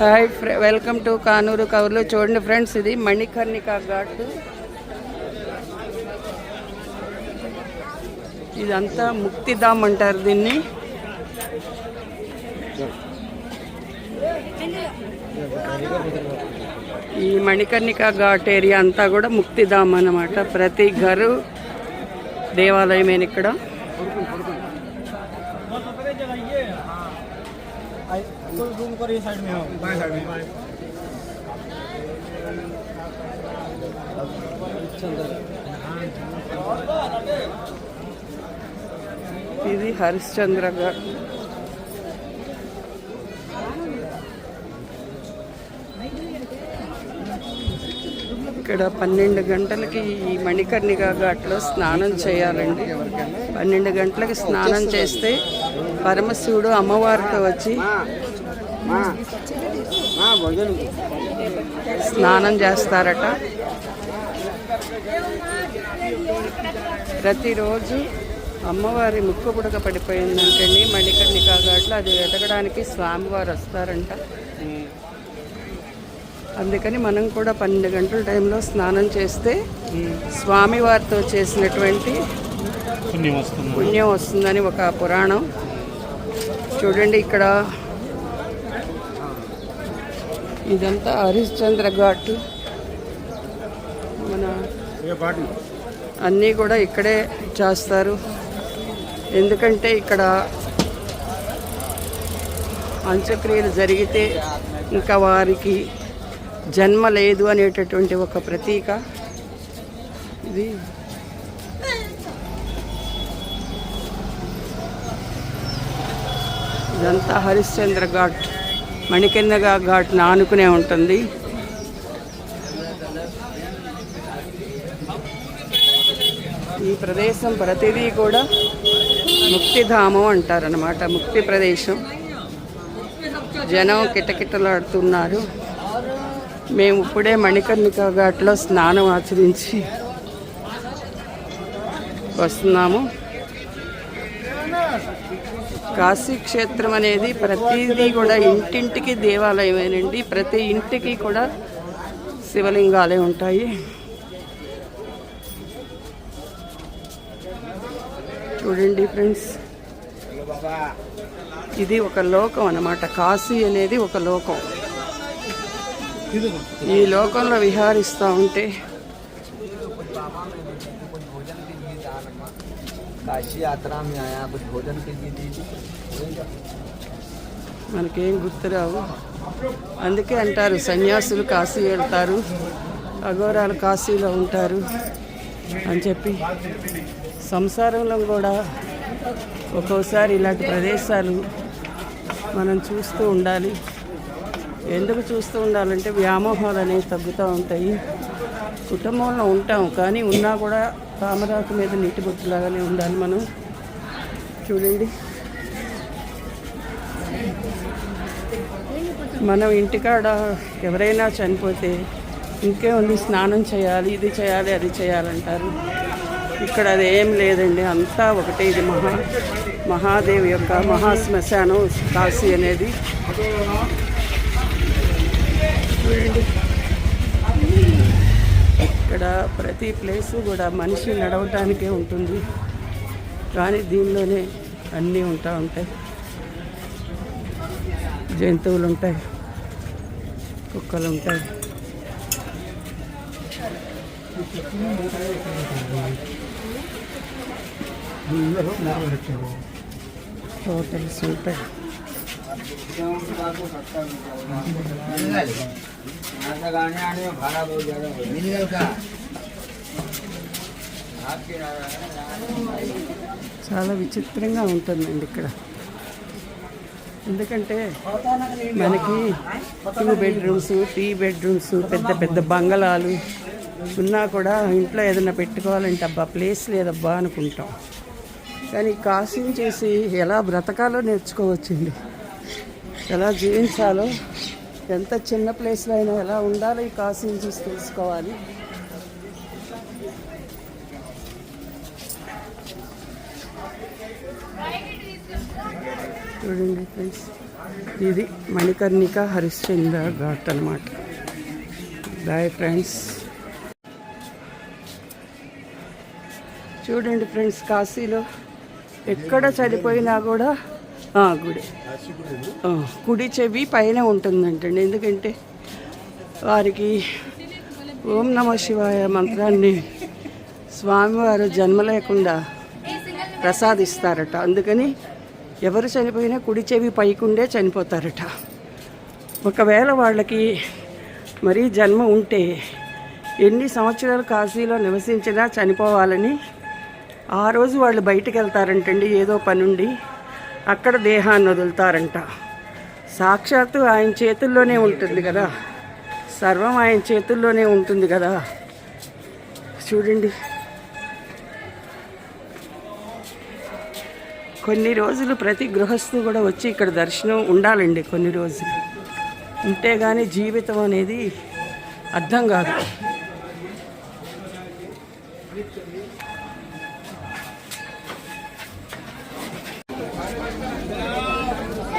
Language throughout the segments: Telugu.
హాయ్ వెల్కమ్ టు కానూరు కవర్లు చూడండి ఫ్రెండ్స్ ఇది మణికర్ణిక ఘాట్. ఇదంతా ముక్తిధామ్ అంటారు దీన్ని. ఈ మణికర్ణిక ఘాట్ ఏరియా అంతా కూడా ముక్తిధామ్ అన్నమాట. ప్రతి గరు దేవాలయమేన ఇక్కడ रूम कर ये साइड में हो बाएं साइड में ఇది హరిశ్చంద్ర ఘాట్ ఇక్కడ పన్నెండు గంటలకి ఈ మణికర్ణిక ఘాట్లో స్నానం చేయాలండి పన్నెండు గంటలకి స్నానం చేస్తే పరమశివుడు అమ్మవారితో వచ్చి స్నానం చేస్తారట. ప్రతిరోజు అమ్మవారి ముక్కు పుడక పడిపోయిందంటండి. మణికర్ణిక ఘాట్లో అది వెతకడానికి స్వామివారు వస్తారంట. అందుకని మనం కూడా పన్నెండు గంటల టైంలో స్నానం చేస్తే స్వామివారితో చేసినటువంటి పుణ్యం వస్తుంది పుణ్యం వస్తుందని ఒక పురాణం. చూడండి ఇక్కడ ఇదంతా హరిశ్చంద్ర ఘాట్. మన అన్నీ కూడా ఇక్కడే చేస్తారు. ఎందుకంటే ఇక్కడ అంత్యక్రియలు జరిగితే ఇంకా వారికి జన్మ లేదు అనేటటువంటి ఒక ప్రతీక. ఇది ఇదంతా హరిశ్చంద్ర ఘాట్. మణికిందగా ఘాట్ ఆనుకునే ఉంటుంది. ఈ ప్రదేశం ప్రతిదీ కూడా ముక్తిధామం అంటారనమాట ముక్తి ప్రదేశం. జనం కిటకిటలాడుతున్నారు. మేము ఇప్పుడే మణికర్ణిక ఘాట్లో స్నానం ఆచరించి వస్తున్నాము. కాశీ క్షేత్రం అనేది ప్రతిదీ కూడా ఇంటింటికి దేవాలయమేనండి. ప్రతి ఇంటికి కూడా శివలింగాలే ఉంటాయి. చూడండి ఫ్రెండ్స్. ఇది ఒక లోకం అన్నమాట. కాశీ అనేది ఒక లోకం. ఈ లోకంలో విహారిస్తూ ఉంటే काशी यात्रा में आया कुछ भोजन के लिए दीजिए మనకేం గుర్తురావు అందుకే అంటారు సన్యాసులు కాశీ వెళ్తారు అఘోరాలు కాశీలో ఉంటారు అని చెప్పి సంసారంలో కూడా ఒక్కోసారి ఇలాంటి ప్రదేశాలు మనం చూస్తూ ఉండాలి ఎందుకు చూస్తూ ఉండాలంటే వ్యామోహాలు అనేవి తగ్గుతూ ఉంటాయి కుటుంబంలో ఉంటాం కానీ ఉన్నా కూడా తామరాకు మీద నీటి బొత్తులాగానే ఉండాలి మనం. చూడండి. మనం ఇంటికాడ ఎవరైనా చనిపోతే ఇంకేముంది స్నానం చేయాలి ఇది చేయాలి అది చేయాలంటారు ఇక్కడ అది ఏం లేదండి అంతా ఒకటే ఇది మహా మహాదేవి యొక్క మహాశ్మశానం కాశీ అనేది. చూడండి ఇక్కడ ప్రతి ప్లేసు కూడా మనిషి నడవటానికే ఉంటుంది. కానీ దీనిలోనే అన్నీ ఉంటా ఉంటాయి. జంతువులు ఉంటాయి. కుక్కలు ఉంటాయి. హోటల్స్ ఉంటాయి. చాలా విచిత్రంగా ఉంటుందండి ఇక్కడ. ఎందుకంటే మనకి టూ బెడ్రూమ్స్ త్రీ బెడ్రూమ్స్ పెద్ద పెద్ద బంగళాలు ఉన్నా కూడా ఇంట్లో ఏదైనా పెట్టుకోవాలంటే అబ్బా ప్లేస్ లేదబ్బా అనుకుంటాం. కానీ కాశీని చేసి ఎలా బ్రతకాలో నేర్చుకోవచ్చండి. ఎలా జీవించాలో ఎంత చిన్న ప్లేస్లో అయినా ఎలా ఉండాలో ఈ కాశీని చూసి తెలుసుకోవాలి. చూడండి ఫ్రెండ్స్ ఇది మణికర్ణిక హరిశ్చంద్ర ఘాట్ అనమాట బాయ్ ఫ్రెండ్స్. చూడండి ఫ్రెండ్స్ కాశీలో ఎక్కడ చనిపోయినా కూడా గుడి. కుడి చెవి పైన ఉంటుందంటండి. ఎందుకంటే వారికి ఓం నమ శివాయ మంత్రాన్ని స్వామివారు జన్మ లేకుండా ప్రసాదిస్తారట. అందుకని ఎవరు చనిపోయినా కుడి చెవి పైకుండే చనిపోతారట. ఒకవేళ వాళ్ళకి మరీ జన్మ ఉంటే ఎన్ని సంవత్సరాలు కాశీలో నివసించినా చనిపోవాలని ఆ రోజు వాళ్ళు బయటకు వెళ్తారంటండి ఏదో పనుండి. అక్కడ దేహాన్ని వదులుతారంట. సాక్షాత్తు ఆయన చేతుల్లోనే ఉంటుంది కదా. సర్వం ఆయన చేతుల్లోనే ఉంటుంది కదా. చూడండి. కొన్ని రోజులు ప్రతి గృహస్థు కూడా వచ్చి ఇక్కడ దర్శనం ఉండాలండి కొన్ని రోజులు. ఉంటే కానీ జీవితం అనేది అర్థం కాదు.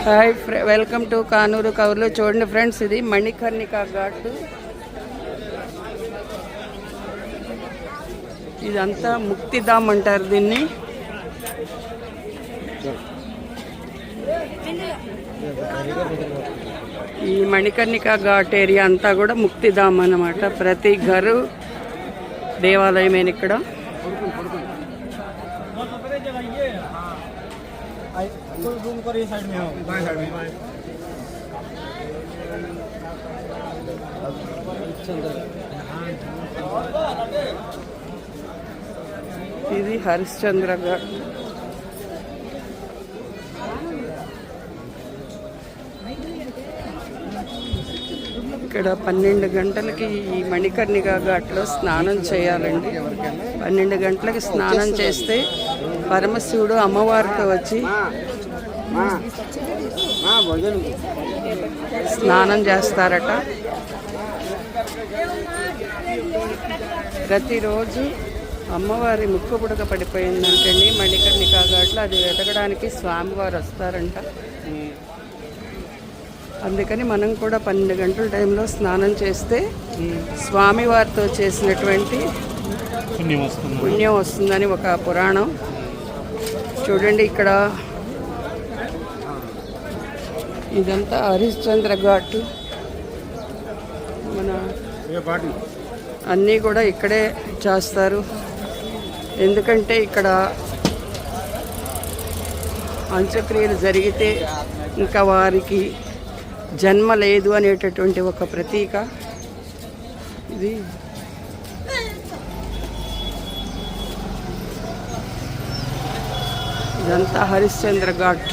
హాయ్ వెల్కమ్ టు కానూరు కవర్లో చూడండి ఫ్రెండ్స్ ఇది మణికర్ణిక ఘాట్. ఇదంతా ముక్తిధామ్ అంటారు దీన్ని. ఈ మణికర్ణిక ఘాట్ ఏరియా అంతా కూడా ముక్తిధామ్ అన్నమాట. ప్రతి గరు దేవాలయమైన ఇక్కడ कोई रूम कर ये साइड में हो बाएं साइड में बाएं ఇది హరిశ్చంద్ర ఘాట్ ఇక్కడ పన్నెండు గంటలకి ఈ మణికర్ణిక ఘాట్లో స్నానం చేయాలండి పన్నెండు గంటలకి స్నానం చేస్తే పరమశివుడు అమ్మవారితో వచ్చి స్నానం చేస్తారట. ప్రతిరోజు అమ్మవారి ముక్కు పుడక పడిపోయిందంటండి. మణికర్ణిక ఘాట్లో అది వెతకడానికి స్వామివారు వస్తారంట. అందుకని మనం కూడా పన్నెండు గంటల టైంలో స్నానం చేస్తే స్వామివారితో చేసినటువంటి పుణ్యం వస్తుందని ఒక పురాణం. చూడండి ఇక్కడ ఇదంతా హరిశ్చంద్ర ఘాట్. మన అన్నీ కూడా ఇక్కడే చేస్తారు. ఎందుకంటే ఇక్కడ అంత్యక్రియలు జరిగితే ఇంకా వారికి జన్మ లేదు అనేటటువంటి ఒక ప్రతీక. ఇది ఇదంతా హరిశ్చంద్ర ఘాట్.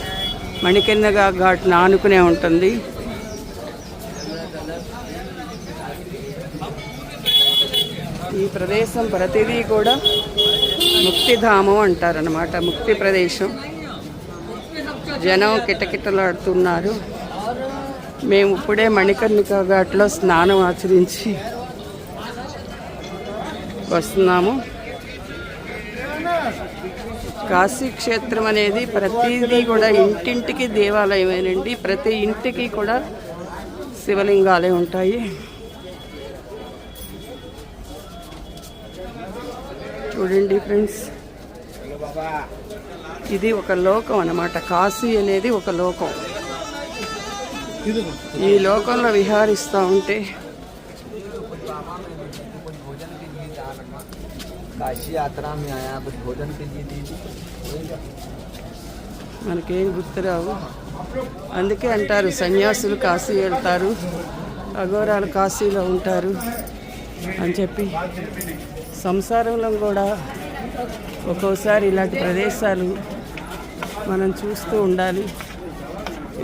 మణికిందగా ఘాట్ ఆనుకునే ఉంటుంది. ఈ ప్రదేశం ప్రతిదీ కూడా ముక్తిధామం అంటారనమాట ముక్తి ప్రదేశం. జనం కిటకిటలాడుతున్నారు. మేము ఇప్పుడే మణికర్ణిక ఘాట్లో స్నానం ఆచరించి వస్తున్నాము. కాశీ క్షేత్రం అనేది ప్రతిదీ కూడా ఇంటింటికి దేవాలయమేనండి. ప్రతి ఇంటికి కూడా శివలింగాలే ఉంటాయి. చూడండి ఫ్రెండ్స్. ఇది ఒక లోకం అన్నమాట. కాశీ అనేది ఒక లోకం. ఈ లోకంలో విహారిస్తూ ఉంటే काशी यात्रा में आया कुछ भोजन के लिए दीजिए మనకేం గుర్తురావు అందుకే అంటారు సన్యాసులు కాశీ వెళ్తారు అఘోరాలు కాశీలో ఉంటారు అని చెప్పి సంసారంలో కూడా ఒక్కోసారి ఇలాంటి ప్రదేశాలు మనం చూస్తూ ఉండాలి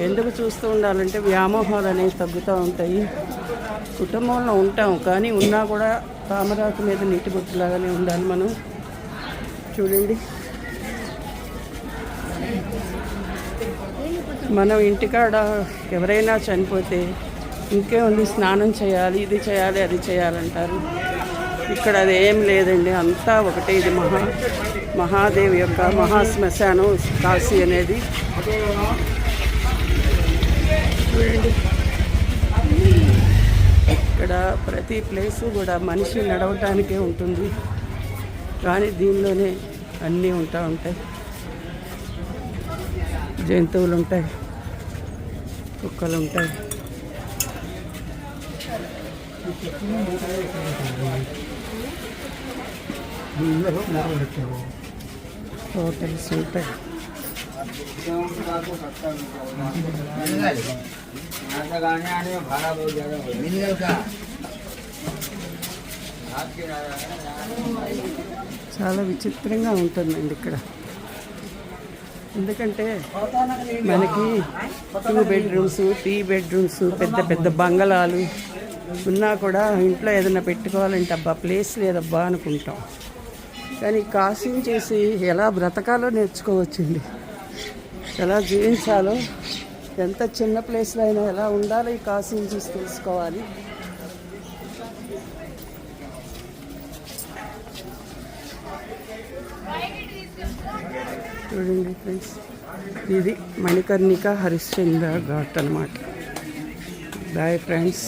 ఎందుకు చూస్తూ ఉండాలంటే వ్యామోహాలు అనేవి తగ్గుతూ ఉంటాయి కుటుంబంలో ఉంటాం కానీ ఉన్నా కూడా తామరాకు మీద నీటి బొట్టులాగానే ఉండాలి మనం. చూడండి. మనం ఇంటికాడ ఎవరైనా చనిపోతే ఇంకేముంది స్నానం చేయాలి ఇది చేయాలి అది చేయాలంటారు ఇక్కడ అది ఏం లేదండి అంతా ఒకటే. ఇది మహా మహాదేవి యొక్క మహాశ్మశానం కాశీ అనేది. ఇక్కడ ప్రతి ప్లేసు కూడా మనిషి నడవటానికే ఉంటుంది. కానీ దీనిలోనే అన్నీ ఉంటా ఉంటాయి. జంతువులు ఉంటాయి. కుక్కలు ఉంటాయి. హోటల్స్ ఉంటాయి. यहाँ तक आने आने में भाड़ा बहुत ज्यादा हो मिनिमम का हाथ के చాలా విచిత్రంగా ఉంటుందండి ఇక్కడ ఎందుకంటే మనకి టూ బెడ్రూమ్స్ త్రీ బెడ్రూమ్స్ పెద్ద పెద్ద బంగళాలు ఉన్నా కూడా ఇంట్లో ఏదైనా పెట్టుకోవాలంటే అబ్బా ప్లేస్ లేదబ్బా అనుకుంటాం కానీ కాసింగ్ చేసి ఎలా బ్రతకాలో నేర్చుకోవచ్చండి ఎలా జీవించాలో ఎంత చిన్న ప్లేస్లో అయినా ఎలా ఉండాలో ఈ కాశీని చూసి తెలుసుకోవాలి. చూడండి ఫ్రెండ్స్ ఇది మణికర్ణిక హరిశ్చంద్ర ఘాట్ అనమాట బాయ్ ఫ్రెండ్స్